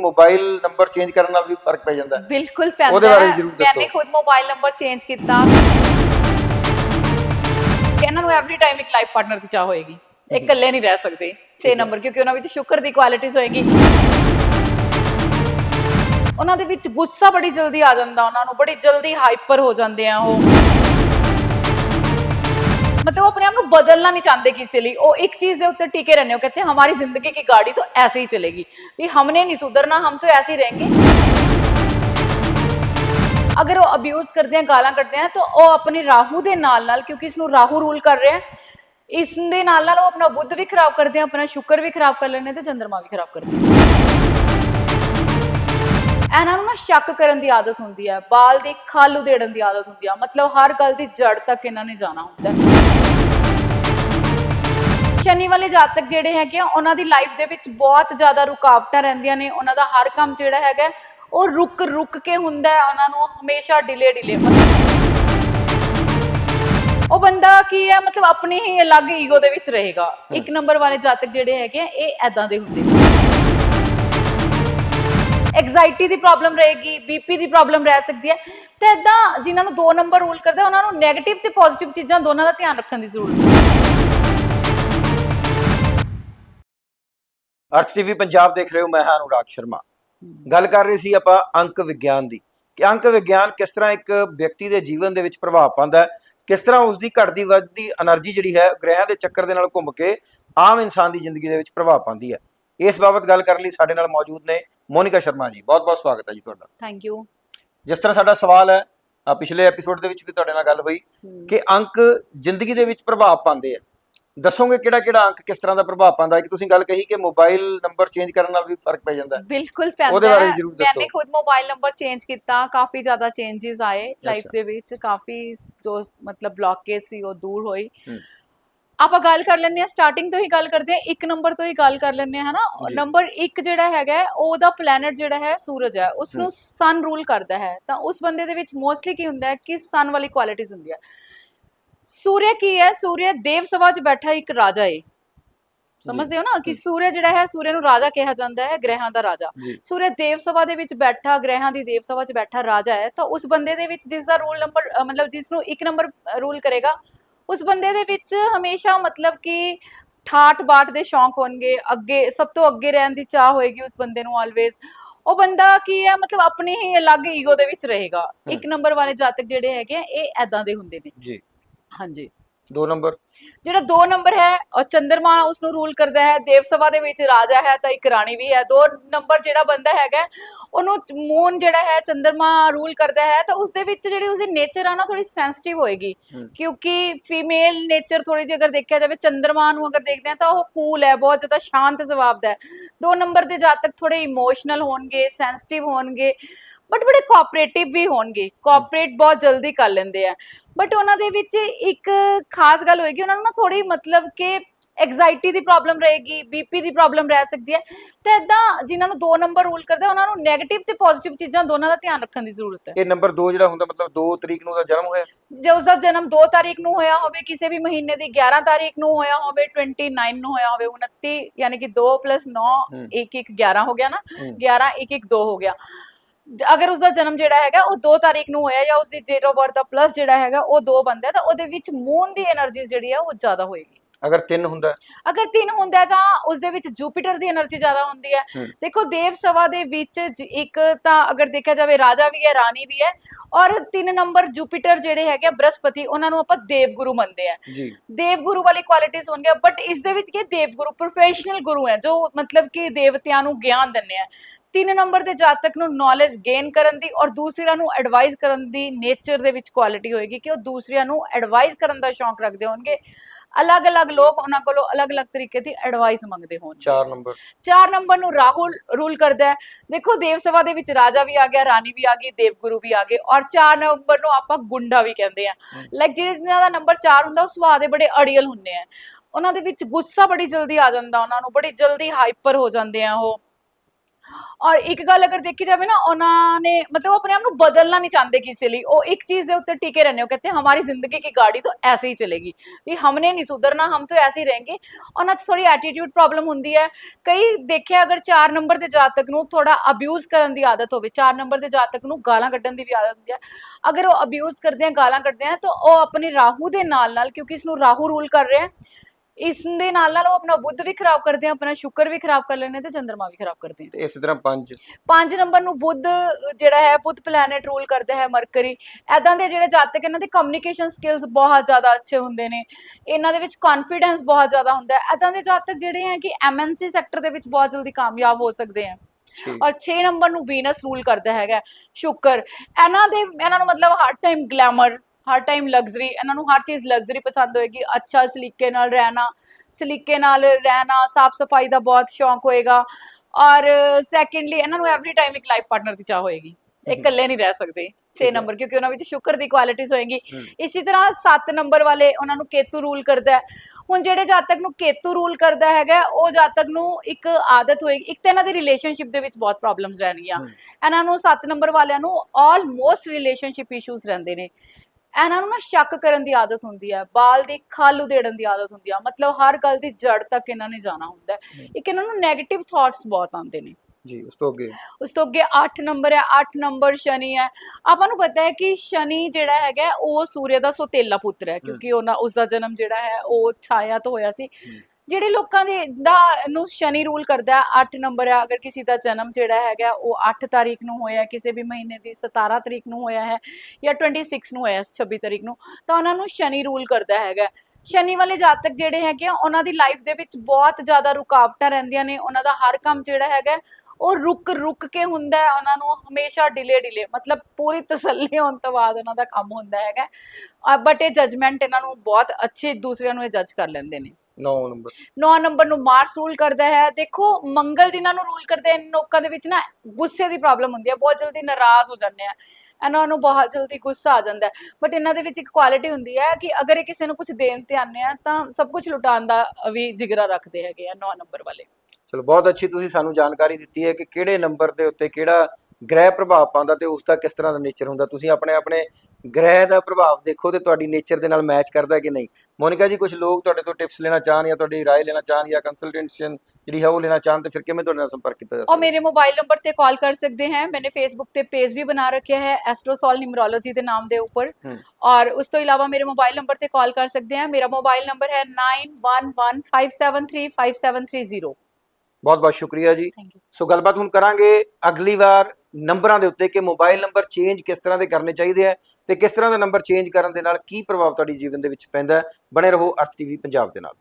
Mobile number change ਕਰਨ ਨਾਲ ਵੀ ਫ਼ਰਕ ਪੈ ਜਾਂਦਾ ਹੈ। ਬਿਲਕੁਲ ਪੈਂਦਾ ਉਹਦੇ ਬਾਰੇ। ਜ਼ਰੂਰ ਦੱਸੋ। ਖੁਦ ਮੋਬਾਈਲ ਨੰਬਰ ਚੇਂਜ ਕੀਤਾ। ਇਹਨਾਂ ਨੂੰ ਐਵਰੀ ਟਾਈਮ ਇੱਕ ਲਾਈਫ ਪਾਰਟਨਰ ਦੀ ਚਾਹ ਹੋਏਗੀ। ਇਹ ਇਕੱਲੇ ਨਹੀਂ ਰਹਿ ਸਕਦੇ। 6 ਨੰਬਰ ਕਿਉਂਕਿ ਉਹਨਾਂ ਵਿੱਚ ਸ਼ੁਕਰ ਦੀ ਕੁਆਲਿਟੀਜ਼ ਹੋਏਗੀ। ਉਹਨਾਂ ਦੇ ਵਿੱਚ ਗੁੱਸਾ ਬੜੀ ਜਲਦੀ ਆ ਜਾਂਦਾ। ਉਹਨਾਂ ਨੂੰ ਬੜੀ ਜਲਦੀ ਹਾਈਪਰ ਹੋ ਜਾਂਦੇ ਆ ਉਹ। मतलब वो अपने आप को बदलना नहीं चाहते किसी लिए वो एक चीज है उत्तर टिके रहने वो कहते हैं हमारी जिंदगी की गाड़ी तो ऐसे ही चलेगी भी हमने नहीं सुधरना हम तो ऐसे ही रहेंगे ਅਗਰ ਉਹ ਅਬਿਊਜ਼ ਕਰਦੇ ਆ ਗਾਲਾਂ ਕੱਢਦੇ ਆ ਤਾਂ ਉਹ ਆਪਣੀ ਰਾਹੂ ਦੇ ਨਾਲ ਨਾਲ ਕਿਉਂਕਿ ਇਸ ਨੂੰ ਰਾਹੂ ਰੂਲ ਕਰ ਰਿਹਾ ਹੈ ਇਸ ਦੇ ਨਾਲ ਨਾਲ ਉਹ ਆਪਣਾ ਬੁੱਧ ਵੀ ਖਰਾਬ ਕਰਦੇ ਆ ਆਪਣਾ ਸ਼ੁਕਰ ਵੀ ਖਰਾਬ ਕਰ ਲੈਂਦੇ ਤੇ ਚੰਦਰਮਾ ਵੀ ਖਰਾਬ ਕਰਦੇ ਆ ਇਹਨਾਂ ਨੂੰ ਨਾ ਸ਼ੱਕ ਕਰਨ ਦੀ ਆਦਤ ਹੁੰਦੀ ਹੈ ਬਾਲ ਦੀ ਖੱਲ ਉਧੇੜਨ ਦੀ ਆਦਤ ਹੁੰਦੀ ਆ। ਮਤਲਬ ਹਰ ਗੱਲ ਦੀ ਜੜ ਤੱਕ ਇਹਨਾਂ ਨੇ ਜਾਣਾ ਹੁੰਦਾ ਹੈ। ਸ਼ਨੀ ਵਾਲੇ ਜਾਤਕ ਜਿਹੜੇ ਹੈਗੇ ਆ ਉਹਨਾਂ ਦੀ ਲਾਈਫ ਦੇ ਵਿੱਚ ਬਹੁਤ ਜ਼ਿਆਦਾ ਰੁਕਾਵਟਾਂ ਰਹਿੰਦੀਆਂ ਨੇ। ਉਹਨਾਂ ਦਾ ਹਰ ਕੰਮ ਜਿਹੜਾ ਹੈਗਾ ਉਹ ਰੁਕ ਰੁਕ ਕੇ ਹੁੰਦਾ ਹੈ। ਉਹਨਾਂ ਨੂੰ ਹਮੇਸ਼ਾ ਡਿਲੇ ਡਿਲੇ ਉਹ ਬੰਦਾ ਕੀ ਹੈ ਮਤਲਬ ਆਪਣੀ ਹੀ ਅਲੱਗ ਈਗੋ ਦੇ ਵਿੱਚ ਰਹੇਗਾ। ਇੱਕ ਨੰਬਰ ਵਾਲੇ ਜਾਤਕ ਜਿਹੜੇ ਹੈਗੇ ਆ, ਇਹ ਐਦਾਂ ਦੇ ਹੁੰਦੇ ਨੇ। ਐਗਜ਼ਾਇਟੀ ਦੀ ਪ੍ਰੋਬਲਮ ਰਹੇਗੀ ਬੀਪੀ ਦੀ ਪ੍ਰੋਬਲਮ ਰਹਿ ਸਕਦੀ ਹੈ। ਤੇ ਇਦਾਂ ਜਿਨ੍ਹਾਂ ਨੂੰ ਦੋ ਨੰਬਰ ਰੂਲ ਕਰਦੇ ਉਹਨਾਂ ਨੂੰ 네ਗੇਟਿਵ ਤੇ ਪੋਜ਼ਿਟਿਵ ਚੀਜ਼ਾਂ ਦੋਨਾਂ ਦਾ ਧਿਆਨ ਰੱਖਣ ਦੀ ਜ਼ਰੂਰਤ ਹੈ। ਅਰਥ ਟੀਵੀ ਪੰਜਾਬ ਦੇਖ ਰਹੇ ਹੋ, ਮੈਂ ਹਾਂ ਅਨੁਰਾਗ ਸ਼ਰਮਾ। ਗੱਲ ਕਰ ਰਹੇ ਸੀ ਆਪਾਂ ਅੰਕ ਵਿਗਿਆਨ ਦੀ। ਕਿ ਅੰਕ ਵਿਗਿਆਨ ਕਿਸ ਤਰ੍ਹਾਂ ਇੱਕ ਵਿਅਕਤੀ ਦੇ ਜੀਵਨ ਦੇ ਵਿੱਚ ਪ੍ਰਭਾਵ ਪਾਉਂਦਾ ਹੈ, ਕਿਸ ਤਰ੍ਹਾਂ ਉਸ ਦੀ ਘਟਦੀ ਵੱਧਦੀ એનર્ਜੀ ਜਿਹੜੀ ਹੈ ਗ੍ਰਹਿਆਂ ਦੇ ਚੱਕਰ ਦੇ ਨਾਲ ਘੁੰਮ ਕੇ ਆਮ ਇਨਸਾਨ ਦੀ ਜ਼ਿੰਦਗੀ ਦੇ ਵਿੱਚ ਪ੍ਰਭਾਵ ਪਾਉਂਦੀ ਹੈ। ਇਸ ਬਾਬਤ ਗੱਲ ਕਰਨ ਲਈ ਸਾਡੇ ਨਾਲ ਮੌਜੂਦ ਨੇ ਮੋਨਿਕਾ ਸ਼ਰਮਾ ਜੀ ਬਹੁਤ ਬਹੁਤ ਸਵਾਗਤ ਹੈ ਜੀ ਤੁਹਾਡਾ। ਥੈਂਕ ਯੂ ਜਿਸ ਤਰ੍ਹਾਂ ਸਾਡਾ ਸਵਾਲ ਹੈ ਪਿਛਲੇ ਐਪੀਸੋਡ ਦੇ ਵਿੱਚ ਵੀ ਤੁਹਾਡੇ ਨਾਲ ਗੱਲ ਹੋਈ ਕਿ ਅੰਕ ਜ਼ਿੰਦਗੀ ਦੇ ਵਿੱਚ ਪ੍ਰਭਾਵ ਪਾਉਂਦੇ ਆ। ਦੱਸੋਗੇ ਕਿਹੜਾ ਕਿਹੜਾ ਅੰਕ ਕਿਸ ਤਰ੍ਹਾਂ ਦਾ ਪ੍ਰਭਾਵ ਪਾਉਂਦਾ ਹੈ? ਕਿ ਤੁਸੀਂ ਗੱਲ ਕਹੀ ਕਿ ਮੋਬਾਈਲ ਨੰਬਰ ਚੇਂਜ ਕਰਨ ਨਾਲ ਵੀ ਫ਼ਰਕ ਪੈ ਜਾਂਦਾ ਹੈ। ਬਿਲਕੁਲ ਉਹਦੇ ਬਾਰੇ ਜ਼ਰੂਰ ਦੱਸੋ। ਮੈਂ ਖੁਦ ਮੋਬਾਈਲ ਨੰਬਰ ਚੇਂਜ ਕੀਤਾ ਕਾਫੀ ਜ਼ਿਆਦਾ ਚੇਂਜਸ ਆਏ ਲਾਈਫ ਦੇ ਵਿੱਚ ਕਾਫੀ ਜੋ ਮਤਲਬ ਬਲੌਕੇਜ ਸੀ ਉਹ ਦੂਰ ਹੋਈ। ਆਪਾਂ ਗੱਲ ਕਰ ਲੈਂਦੇ ਆ ਸਟਾਰਟਿੰਗ ਤੋਂ ਹੀ ਗੱਲ ਕਰਦੇ ਆ ਇੱਕ ਨੰਬਰ ਤੋਂ ਹੀ ਗੱਲ ਕਰ ਲੈਂਦੇ ਆ ਹਨਾ। ਨੰਬਰ 1 ਜਿਹੜਾ ਹੈਗਾ ਉਹਦਾ ਪਲੈਨਟ ਜਿਹੜਾ ਹੈ ਸੂਰਜ ਹੈ। ਉਸ ਨੂੰ ਸਨ ਰੂਲ ਕਰਦਾ ਹੈ। ਤਾਂ ਉਸ ਬੰਦੇ ਦੇ ਵਿੱਚ ਮੋਸਟਲੀ ਕੀ ਹੁੰਦਾ ਹੈ ਕਿ ਸਨ ਵਾਲੀ ਕੁਆਲਿਟੀਜ਼ ਹੁੰਦੀ ਹੈ। ਸੂਰਯ ਕੀ ਹੈ? ਸੂਰਯ ਦੇਵ ਸਭਾ 'ਚ ਬੈਠਾ ਇੱਕ ਰਾਜਾ ਹੈ ਸਮਝਦੇ ਹੋ ਨਾ? ਕਿ ਸੂਰਯ ਜਿਹੜਾ ਹੈ ਸੂਰਯ ਨੂੰ ਰਾਜਾ ਕਿਹਾ ਜਾਂਦਾ ਹੈ ਗ੍ਰਹਿਾਂ ਦਾ ਰਾਜਾ। ਜੀ। ਸੂਰਯ ਦੇਵ ਸਭਾ ਦੇ ਵਿੱਚ ਬੈਠਾ ਗ੍ਰਹਿਾਂ ਦੀ ਦੇਵ ਸਭਾ 'ਚ ਬੈਠਾ ਰਾਜਾ ਹੈ ਤਾਂ ਉਸ ਬੰਦੇ ਦੇ ਵਿੱਚ ਜਿਸ ਦਾ ਰੂਲ ਨੰਬਰ ਮਤਲਬ ਜਿਸ ਨੂੰ ਇੱਕ ਨੰਬਰ ਰੂਲ ਕਰੇਗਾ ਉਸ ਬੰਦੇ ਦੇ ਵਿੱਚ ਹਮੇਸ਼ਾ ਮਤਲਬ ਕਿ ਠਾਠ ਬਾਟ ਦੇ ਸ਼ੌਂਕ ਹੋਣਗੇ ਅੱਗੇ ਸਭ ਤੋਂ ਅੱਗੇ ਰਹਿਣ ਦੀ ਚਾਹ ਹੋਏਗੀ ਉਸ ਬੰਦੇ ਨੂੰ ਆਲਵੇਜ਼ ਉਹ ਬੰਦਾ ਕੀ ਹੈ ਮਤਲਬ ਆਪਣੀ ਹੀ ਅਲੱਗ ਈਗੋ ਦੇ ਵਿੱਚ ਰਹੇਗਾ। ਇੱਕ ਨੰਬਰ ਵਾਲੇ ਜਾਤਕ ਜਿਹੜੇ ਹੈਗੇ ਆ, ਇਹ ਐਦਾਂ ਦੇ ਹੁੰਦੇ ਨੇ। ਜੀ। ਹਾਂਜੀ। ਦੋ ਨੰਬਰ। ਜਿਹੜਾ 2 ਨੰਬਰ ਹੈ ਔਰ ਚੰਦਰਮਾ ਉਸ ਨੂੰ ਰੂਲ ਕਰਦਾ ਹੈ ਦੇਵ ਸਭਾ ਦੇ ਵਿੱਚ ਰਾਜਾ ਹੈ ਤਾਂ ਇੱਕ ਰਾਣੀ ਵੀ ਹੈ। 2 ਨੰਬਰ ਜਿਹੜਾ ਬੰਦਾ ਹੈਗਾ ਉਹਨੂੰ ਮੂਨ ਜਿਹੜਾ ਹੈ ਚੰਦਰਮਾ ਰੂਲ ਕਰਦਾ ਹੈ ਤਾਂ ਉਸ ਦੇ ਵਿੱਚ ਜਿਹੜੀ ਉਸਦੀ ਨੇਚਰ ਆ ਨਾ ਥੋੜੀ ਸੈਂਸਿਟਿਵ ਹੋਏਗੀ। ਕਿਉਂਕਿ ਫੀਮੇਲ ਨੇਚਰ ਥੋੜੀ ਜਿਹੀ ਅਗਰ ਦੇਖਿਆ ਜਾਵੇ ਚੰਦਰਮਾ ਨੂੰ ਅਗਰ ਦੇਖਦੇ ਹਾਂ ਤਾਂ ਉਹ ਕੂਲ ਹੈ ਬਹੁਤ ਜ਼ਿਆਦਾ ਸ਼ਾਂਤ ਸੁਭਾਅ ਦਾ ਹੈ। 2 ਨੰਬਰ ਦੇ ਜਾਤਕ ਥੋੜੇ ਇਮੋਸ਼ਨਲ ਹੋਣਗੇ ਸੈਂਸਿਟਿਵ ਹੋਣਗੇ। ਬਟ ਬੜੇ ਕੋਆਪਰੇਟਿਵ ਵੀ ਹੋਣਗੇ। ਕੋਆਪਰੇਟ ਬਹੁਤ ਜਲਦੀ ਕਰ ਲੈਂਦੇ ਆ। ਬਟ ਉਹਨਾਂ ਦੇ ਵਿੱਚ ਇੱਕ ਖਾਸ ਗੱਲ ਹੋਏਗੀ ਉਹਨਾਂ ਨੂੰ ਨਾ ਥੋੜੀ ਮਤਲਬ ਕਿ ਐਗਜ਼ਾਈਟੀ ਦੀ ਪ੍ਰੋਬਲਮ ਰਹੇਗੀ ਬੀਪੀ ਦੀ ਪ੍ਰੋਬਲਮ ਰਹਿ ਸਕਦੀ ਹੈ। ਤੇ ਇਦਾਂ ਜਿਨ੍ਹਾਂ ਨੂੰ 2 ਨੰਬਰ ਰੂਲ ਕਰਦੇ ਉਹਨਾਂ ਨੂੰ 네ਗੇਟਿਵ ਤੇ ਪੋਜ਼ਿਟਿਵ ਚੀਜ਼ਾਂ ਦੋਨਾਂ ਦਾ ਧਿਆਨ ਰੱਖਣ ਦੀ ਜ਼ਰੂਰਤ ਹੈ। ਇਹ ਨੰਬਰ 2 ਜਿਹੜਾ ਹੁੰਦਾ ਮਤਲਬ 2 ਤਰੀਕ ਨੂੰ ਦਾ ਜਨਮ ਹੋਇਆ? ਜੇ ਉਸ ਦਾ ਜਨਮ 2 ਤਾਰੀਖ ਨੂੰ ਹੋਇਆ ਹੋਵੇ ਕਿਸੇ ਵੀ ਮਹੀਨੇ ਦੀ 11 ਤਾਰੀਖ ਨੂੰ ਹੋਇਆ ਹੋਵੇ 29 ਨੂੰ ਹੋਇਆ ਹੋਵੇ 29 ਯਾਨੀ ਕਿ 2 9 ਹੂੰ। 1 1 11 ਹੋ ਗਿਆ ਨਾ। ਹੂੰ। 11 1 1 2 ਹੋ ਗਿਆ। ਅਗਰ ਉਸ ਦਾ ਜਨਮ ਜਿਹੜਾ ਹੈਗਾ ਉਹ 2 ਤਾਰੀਖ ਨੂੰ ਹੋਇਆ ਜਾਂ ਉਸ ਦੀ ਡੇਟ ਆਫ ਬਰਥ ਦਾ ਪਲੱਸ ਜਿਹੜਾ ਹੈਗਾ ਉਹ 2 ਬੰਦਾ ਤਾਂ ਉਹਦੇ ਵਿੱਚ ਮੂਨ ਦੀ એનર્ਜੀ ਜਿਹੜੀ ਆ ਉਹ ਜ਼ਿਆਦਾ ਹੋਏਗੀ। ਅਗਰ 3 ਹੁੰਦਾ ਅਗਰ 3 ਹੁੰਦਾ ਤਾਂ ਉਸ ਦੇ ਵਿੱਚ ਜੂਪੀਟਰ ਦੀ એનર્ਜੀ ਜ਼ਿਆਦਾ ਹੁੰਦੀ ਹੈ। ਦੇਖੋ ਦੇਵ ਸਵਾ ਦੇ ਵਿੱਚ ਇੱਕ ਤਾਂ ਅਗਰ ਦੇਖਿਆ ਜਾਵੇ ਰਾਜਾ ਵੀ ਹੈ ਰਾਣੀ ਵੀ ਹੈ ਔਰ 3 ਨੰਬਰ ਜੂਪੀਟਰ ਜਿਹੜੇ ਹੈਗੇ ਬ੍ਰਹਸਪਤੀ ਉਹਨਾਂ ਨੂੰ ਆਪਾਂ ਦੇਵ ਗੁਰੂ ਮੰਨਦੇ ਆ। ਦੇਵ ਗੁਰੂ ਵਾਲੀ ਕੁਆਲਿਟੀਆਂ ਹੋਣਗੀਆਂ ਬਟ ਇਸ ਦੇ ਵਿੱਚ ਕੀ ਦੇਵ ਗੁਰੂ ਪ੍ਰੋਫੈਸ਼ਨਲ ਗੁਰੂ ਹੈ ਜੋ ਮਤਲਬ ਕਿ ਦੇਵਤਿਆਂ ਨੂੰ ਗਿਆਨ ਦਿੰਦੇ ਆ। ਤਿੰਨ ਨੰਬਰ ਦੇ ਜਾਤਕ ਨੂੰ ਨੌਲੇਜ ਗੇਨ ਕਰਨ ਦੀ ਔਰ ਦੂਸਰਿਆਂ ਨੂੰ ਐਡਵਾਈਸ ਕਰਨ ਦੀ ਨੇਚਰ ਦੇ ਵਿੱਚ ਕੁਆਲਿਟੀ ਹੋਏਗੀ ਕਿ ਉਹ ਦੂਸਰਿਆਂ ਨੂੰ ਐਡਵਾਈਸ ਕਰਨ ਦਾ ਸ਼ੌਂਕ ਰੱਖਦੇ ਹੋਣਗੇ। ਅਲੱਗ-ਅਲੱਗ ਲੋਕ ਉਹਨਾਂ ਕੋਲੋਂ ਅਲੱਗ-ਅਲੱਗ ਤਰੀਕੇ ਦੀ ਐਡਵਾਈਸ ਮੰਗਦੇ ਹੋਣ 4 ਨੰਬਰ। ਚਾਰ ਨੰਬਰ ਨੂੰ ਰਾਹੁਲ ਰੂਲ ਕਰਦਾ ਹੈ। ਦੇਖੋ ਦੇਵ ਸਭਾ ਦੇ ਵਿੱਚ ਰਾਜਾ ਵੀ ਆ ਗਿਆ ਰਾਣੀ ਵੀ ਆ ਗਈ ਦੇਵ ਗੁਰੂ ਵੀ ਆ ਗਏ ਔਰ ਚਾਰ ਨੰਬਰ ਨੂੰ ਆਪਾਂ ਗੁੰਡਾ ਵੀ ਕਹਿੰਦੇ ਆ ਲਾਈਕ ਜਿਹਨਾਂ ਦਾ ਨੰਬਰ 4 ਹੁੰਦਾ ਉਹ ਸੁਭਾਅ ਦੇ ਬੜੇ ਅੜੀਅਲ ਹੁੰਦੇ ਆ। ਉਹਨਾਂ ਦੇ ਵਿੱਚ ਗੁੱਸਾ ਬੜੀ ਜਲਦੀ ਆ ਜਾਂਦਾ ਉਹਨਾਂ ਨੂੰ ਬੜੀ ਜਲਦੀ ਹਾਈਪਰ ਹੋ ਜਾਂਦੇ ਆ ਉਹ। ਔਰ ਇੱਕ ਗੱਲ ਅਗਰ ਦੇਖੀ ਜਾਵੇ ਨਾ, ਉਹਨਾਂ ਨੇ ਮਤਲਬ ਉਹ ਆਪਣੇ ਆਪ ਨੂੰ ਬਦਲਣਾ ਨਹੀਂ ਚਾਹੁੰਦੇ ਕਿਸੇ ਲਈ। ਉਹ ਇੱਕ ਚੀਜ਼ ਦੇ ਉੱਤੇ ਟਿਕੇ ਰਹਿੰਦੇ ਉਹ ਕਹਿੰਦੇ ਹਮਾਰੀ ਜ਼ਿੰਦਗੀ ਕੀ ਗਾੜੀ ਤਾਂ ਐਸੇ ਹੀ ਚਲੇਗੀ। ਵੀ ਹਮਨੇ ਨਹੀਂ ਸੁਧਰਨਾ, ਹਮ ਤਾਂ ਐਸੇ ਹੀ ਰਹਿਣਗੇ ਉਹਨਾਂ 'ਚ ਥੋੜੀ ਐਟੀਟਿਊਡ ਪ੍ਰੋਬਲਮ ਹੁੰਦੀ ਹੈ। ਕਈ ਦੇਖਿਆ ਅਗਰ 4 ਨੰਬਰ ਦੇ ਜਾਤਕ ਨੂੰ ਥੋੜਾ ਅਬਿਊਜ਼ ਕਰਨ ਦੀ ਆਦਤ ਹੋਵੇ 4 ਨੰਬਰ ਦੇ ਜਾਤਕ ਨੂੰ ਗਾਲਾਂ ਕੱਢਣ ਦੀ ਵੀ ਆਦਤ ਹੁੰਦੀ ਹੈ। ਅਗਰ ਉਹ ਅਬਿਊਜ਼ ਕਰਦੇ ਆ, ਗਾਲਾਂ ਕੱਢਦੇ ਆ, ਤਾਂ ਉਹ ਆਪਣੇ ਰਾਹੂ ਦੇ ਨਾਲ ਨਾਲ ਕਿਉਂਕਿ ਇਸ ਨੂੰ ਰਾਹੂ ਰੂਲ ਕਰ ਰਿਹਾ ਹੈ ਇਸ ਦੇ ਨਾਲ ਨਾਲ ਉਹ ਆਪਣਾ ਬੁੱਧ ਵੀ ਖਰਾਬ ਕਰਦੇ ਆ ਆਪਣਾ ਸ਼ੁਕਰ ਵੀ ਖਰਾਬ ਕਰ ਲੈਂਦੇ ਤੇ ਚੰ드ਰਮਾ ਵੀ ਖਰਾਬ ਕਰਦੇ ਆ। ਤੇ ਇਸੇ ਤਰ੍ਹਾਂ ਪੰਜ। 5 ਨੰਬਰ ਨੂੰ ਬੁੱਧ ਜਿਹੜਾ ਹੈ ਬੁੱਧ ਪਲੈਨਟ ਰੂਲ ਕਰਦਾ ਹੈ ਮਰਕਰੀ। ਐਦਾਂ ਦੇ ਜਿਹੜੇ ਜਾਤਕ ਇਹਨਾਂ ਦੇ ਕਮਿਊਨੀਕੇਸ਼ਨ ਸਕਿੱਲਸ ਬਹੁਤ ਜ਼ਿਆਦਾ ਅੱਛੇ ਹੁੰਦੇ ਨੇ। ਇਹਨਾਂ ਦੇ ਵਿੱਚ ਕੌਨਫੀਡੈਂਸ ਬਹੁਤ ਜ਼ਿਆਦਾ ਹੁੰਦਾ ਹੈ। ਐਦਾਂ ਦੇ ਜਾਤਕ ਜਿਹੜੇ ਹੈ ਕਿ ਐਮਐਨਸੀ ਸੈਕਟਰ ਦੇ ਵਿੱਚ ਬਹੁਤ ਜਲਦੀ ਕਾਮਯਾਬ ਹੋ ਸਕਦੇ ਆ। ਔਰ 6 ਨੰਬਰ ਨੂੰ ਵੀਨਸ ਰੂਲ ਕਰਦਾ ਹੈਗਾ ਸ਼ੁਕਰ। ਇਹਨਾਂ ਦੇ ਇਹਨਾਂ ਨੂੰ ਮਤਲਬ ਹਰ ਟਾਈਮ ਗਲੈਮਰ ਹਰ ਟਾਈਮ ਲਗਜ਼ਰੀ ਇਹਨਾਂ ਨੂੰ ਹਰ ਚੀਜ਼ ਲਗਜ਼ਰੀ ਪਸੰਦ ਹੋਏਗੀ ਅੱਛਾ ਸਲੀਕੇ ਨਾਲ ਰਹਿਣਾ ਸਲੀਕੇ ਨਾਲ ਰਹਿਣਾ ਸਾਫ਼ ਸਫ਼ਾਈ ਦਾ ਬਹੁਤ ਸ਼ੌਂਕ ਹੋਏਗਾ ਔਰ ਸੈਕੰਡਲੀ ਇਹਨਾਂ ਨੂੰ ਐਵਰੀ ਟਾਈਮ ਇੱਕ ਲਾਈਫ ਪਾਰਟਨਰ ਦੀ ਚਾਹ ਹੋਏਗੀ ਇਹ। ਇਕੱਲੇ ਨਹੀਂ ਰਹਿ ਸਕਦੇ 6 ਹੈ। ਨੰਬਰ ਕਿਉਂਕਿ ਉਹਨਾਂ ਵਿੱਚ ਸ਼ੁਕਰ ਦੀ ਕੁਆਲਿਟੀਜ਼ ਹੋਏਗੀ। ਇਸੇ ਤਰ੍ਹਾਂ 7 ਨੰਬਰ ਵਾਲੇ ਉਹਨਾਂ ਨੂੰ ਕੇਤੂ ਰੂਲ ਕਰਦਾ ਹੈ ਹੁਣ ਜਿਹੜੇ ਜਾਤਕ ਨੂੰ ਕੇਤੂ ਰੂਲ ਕਰਦਾ ਹੈਗਾ ਉਹ ਜਾਤਕ ਨੂੰ ਇੱਕ ਆਦਤ ਹੋਏਗੀ ਇੱਕ ਤਾਂ ਇਹਨਾਂ ਦੀ ਰਿਲੇਸ਼ਨਸ਼ਿਪ ਦੇ ਵਿੱਚ ਬਹੁਤ ਪ੍ਰੋਬਲਮਸ ਰਹਿਣਗੀਆਂ। ਇਹਨਾਂ ਨੂੰ 7 ਨੰਬਰ ਵਾਲਿਆਂ ਨੂੰ ਆਲਮੋਸਟ ਰਿਲੇਸ਼ਨਸ਼ਿਪ ਇਸ਼ੂਜ਼ ਰਹਿੰਦੇ ਨੇ ਇਹਨਾਂ ਨੂੰ ਨਾ ਸ਼ੱਕ ਕਰਨ ਦੀ ਆਦਤ ਹੁੰਦੀ ਹੈ ਬਾਲ ਦੀ ਖੱਲ ਉਧੇੜਨ ਦੀ ਆਦਤ ਹੁੰਦੀ ਆ ਮਤਲਬ ਹਰ ਗੱਲ ਦੀ ਜੜ ਤੱਕ ਇਹਨਾਂ ਨੇ ਜਾਣਾ ਹੁੰਦਾ ਹੈ। ਇੱਕ ਇਹਨਾਂ ਨੂੰ 네ਗੇਟਿਵ ਥਾਟਸ ਬਹੁਤ ਆਉਂਦੇ ਨੇ। ਜੀ ਉਸ ਤੋਂ ਅੱਗੇ? ਉਸ ਤੋਂ ਅੱਗੇ 8 ਨੰਬਰ ਹੈ 8 ਨੰਬਰ ਸ਼ਨੀ ਹੈ। ਆਪਾਂ ਨੂੰ ਪਤਾ ਹੈ ਕਿ ਸ਼ਨੀ ਜਿਹੜਾ ਹੈਗਾ ਉਹ ਸੂਰਯ ਦਾ ਸੋਤੇਲਾ ਪੁੱਤਰ ਹੈ ਕਿਉਂਕਿ ਉਹਨਾਂ ਉਸ ਦਾ ਜਨਮ ਜਿਹੜਾ ਹੈ ਉਹ ਛਾਇਆ ਤੋਂ ਹੋਇਆ ਸੀ। ਜਿਹੜੇ ਲੋਕਾਂ ਦੇ ਦਾ ਨੂੰ ਸ਼ਨੀ ਰੂਲ ਕਰਦਾ ਹੈ 8 ਨੰਬਰ ਹੈ, ਅਗਰ ਕਿਸੇ ਦਾ ਜਨਮ ਜਿਹੜਾ ਹੈਗਾ, ਉਹ 8 ਤਾਰੀਖ ਨੂੰ ਹੋਇਆ, ਕਿਸੇ ਵੀ ਮਹੀਨੇ ਦੀ 17 ਤਰੀਕ ਨੂੰ ਹੋਇਆ ਹੈ ਜਾਂ 26 ਨੂੰ ਹੋਇਆ 26 ਤਰੀਕ ਨੂੰ, ਤਾਂ ਉਹਨਾਂ ਨੂੰ ਸ਼ਨੀ ਰੂਲ ਕਰਦਾ ਹੈਗਾ ਸ਼ਨੀ ਵਾਲੇ ਜਾਤਕ ਜਿਹੜੇ ਹੈਗੇ ਆ, ਉਹਨਾਂ ਦੀ ਲਾਈਫ ਦੇ ਵਿੱਚ ਬਹੁਤ ਜ਼ਿਆਦਾ ਰੁਕਾਵਟਾਂ ਰਹਿੰਦੀਆਂ ਨੇ, ਉਹਨਾਂ ਦਾ ਹਰ ਕੰਮ ਜਿਹੜਾ ਹੈਗਾ ਉਹ ਰੁਕ ਰੁਕ ਕੇ ਹੁੰਦਾ ਹੈ, ਉਹਨਾਂ ਨੂੰ ਹਮੇਸ਼ਾ ਡਿਲੇ ਡਿਲੇ ਮਤਲਬ ਪੂਰੀ ਤਸੱਲੀ ਹੋਣ ਤੋਂ ਬਾਅਦ ਉਹਨਾਂ ਦਾ ਕੰਮ ਹੁੰਦਾ ਹੈਗਾ ਬਟ ਇਹ ਜਜਮੈਂਟ ਇਹਨਾਂ ਨੂੰ ਬਹੁਤ ਅੱਛੇ ਦੂਸਰਿਆਂ ਨੂੰ ਇਹ ਜੱਜ ਕਰ ਲੈਂਦੇ ਨੇ। 9 ਨੰਬਰ। 9 ਨੰਬਰ ਨੂੰ ਮਾਰਸ ਰੂਲ ਕਰਦਾ ਹੈ। ਦੇਖੋ ਮੰਗਲ ਜਿਨ੍ਹਾਂ ਨੂੰ ਰੂਲ ਕਰਦੇ ਹਨ ਲੋਕਾਂ ਦੇ ਵਿੱਚ ਨਾ ਗੁੱਸੇ ਦੀ ਪ੍ਰੋਬਲਮ ਹੁੰਦੀ ਹੈ। ਬਹੁਤ ਜਲਦੀ ਨਾਰਾਜ਼ ਹੋ ਜਾਂਦੇ ਆ। ਇਹਨਾਂ ਨੂੰ ਬਹੁਤ ਜਲਦੀ ਗੁੱਸਾ ਆ ਜਾਂਦਾ ਬਟ ਇਹਨਾਂ ਦੇ ਵਿੱਚ ਇੱਕ ਕੁਆਲਿਟੀ ਹੁੰਦੀ ਹੈ ਕਿ ਅਗਰ ਇਹ ਕਿਸੇ ਨੂੰ ਕੁਝ ਦੇਣ ਤੇ ਆਨੇ ਆ ਤਾਂ ਸਭ ਕੁਝ ਲੁਟਾਉਣ ਦਾ ਵੀ ਜਿਗਰਾ ਰੱਖਦੇ ਹੈਗੇ ਆ 9 ਨੰਬਰ ਵਾਲੇ। ਚਲੋ ਬਹੁਤ ਅੱਛੀ ਤੁਸੀਂ ਸਾਨੂੰ ਜਾਣਕਾਰੀ ਦਿੱਤੀ ਹੈ ਕਿ ਕਿਹੜੇ ਨੰਬਰ ਦੇ ਉੱਤੇ ਕਿਹੜਾ ਗ੍ਰਹਿ ਪ੍ਰਭਾਵ ਪਾਉਂਦਾ ਤੇ ਉਸ ਦਾ ਕਿਸ ਤਰ੍ਹਾਂ ਦਾ ਨੇਚਰ ਹੁੰਦਾ? ਤੁਸੀਂ ਆਪਣੇ ਆਪਣੇ ਗ੍ਰਹਿ ਦਾ ਪ੍ਰਭਾਵ ਦੇਖੋ ਤੇ ਤੁਹਾਡੀ ਨੇਚਰ ਦੇ ਨਾਲ ਮੈਚ ਕਰਦਾ ਕਿ ਨਹੀਂ? ਮੋਨਿਕਾ ਜੀ ਕੁਝ ਲੋਕ ਤੁਹਾਡੇ ਤੋਂ ਟਿਪਸ ਲੈਣਾ ਚਾਹਣ ਜਾਂ ਤੁਹਾਡੀ رائے ਲੈਣਾ ਚਾਹਣ ਜਾਂ ਕੰਸਲਟੇਸ਼ਨ ਜਿਹੜੀ ਹੈ ਉਹ ਲੈਣਾ ਚਾਹਣ ਤੇ ਫਿਰ ਕਿਵੇਂ ਤੁਹਾਡੇ ਨਾਲ ਸੰਪਰਕ ਕੀਤਾ ਜਾ ਸਕਦਾ? ਔਰ ਮੇਰੇ ਮੋਬਾਈਲ ਨੰਬਰ ਤੇ ਕਾਲ ਕਰ ਸਕਦੇ ਹੈ। ਮੈਨੇ ਫੇਸਬੁੱਕ ਤੇ ਪੇਜ ਵੀ ਬਣਾ ਰੱਖਿਆ ਹੈ ਐਸਟ੍ਰੋਸੋਲ ਨਿਮਰੋਲੋਜੀ ਦੇ ਨਾਮ ਦੇ ਉੱਪਰ। ਔਰ ਉਸ ਤੋਂ ਇਲਾਵਾ ਮੇਰੇ ਮੋਬਾਈਲ ਨੰਬਰ ਤੇ ਕਾਲ ਕਰ ਸਕਦੇ ਹੈ। ਮੇਰਾ ਮੋਬਾਈਲ ਨੰਬਰ ਹੈ 9115735730 ਬਹੁਤ ਬਹੁਤ ਸ਼ੁਕਰੀਆ ਜੀ। ਸੋ ਗੱਲਬਾਤ ਹੁਣ ਕਰਾਂਗੇ ਅਗਲੀ ਵਾਰ ਨੰਬਰਾਂ ਦੇ ਉੱਤੇ ਕਿ ਮੋਬਾਈਲ ਨੰਬਰ ਚੇਂਜ ਕਿਸ ਤਰ੍ਹਾਂ ਦੇ ਕਰਨੇ ਚਾਹੀਦੇ ਆ ਤੇ ਕਿਸ ਤਰ੍ਹਾਂ ਦਾ ਨੰਬਰ ਚੇਂਜ ਕਰਨ ਦੇ ਨਾਲ ਕੀ ਪ੍ਰਭਾਵ ਤੁਹਾਡੀ ਜੀਵਨ ਦੇ ਵਿੱਚ ਪੈਂਦਾ ਬਣੇ ਰਹੋ ਅਰਥ ਟੀਵੀ ਪੰਜਾਬ ਦੇ ਨਾਲ।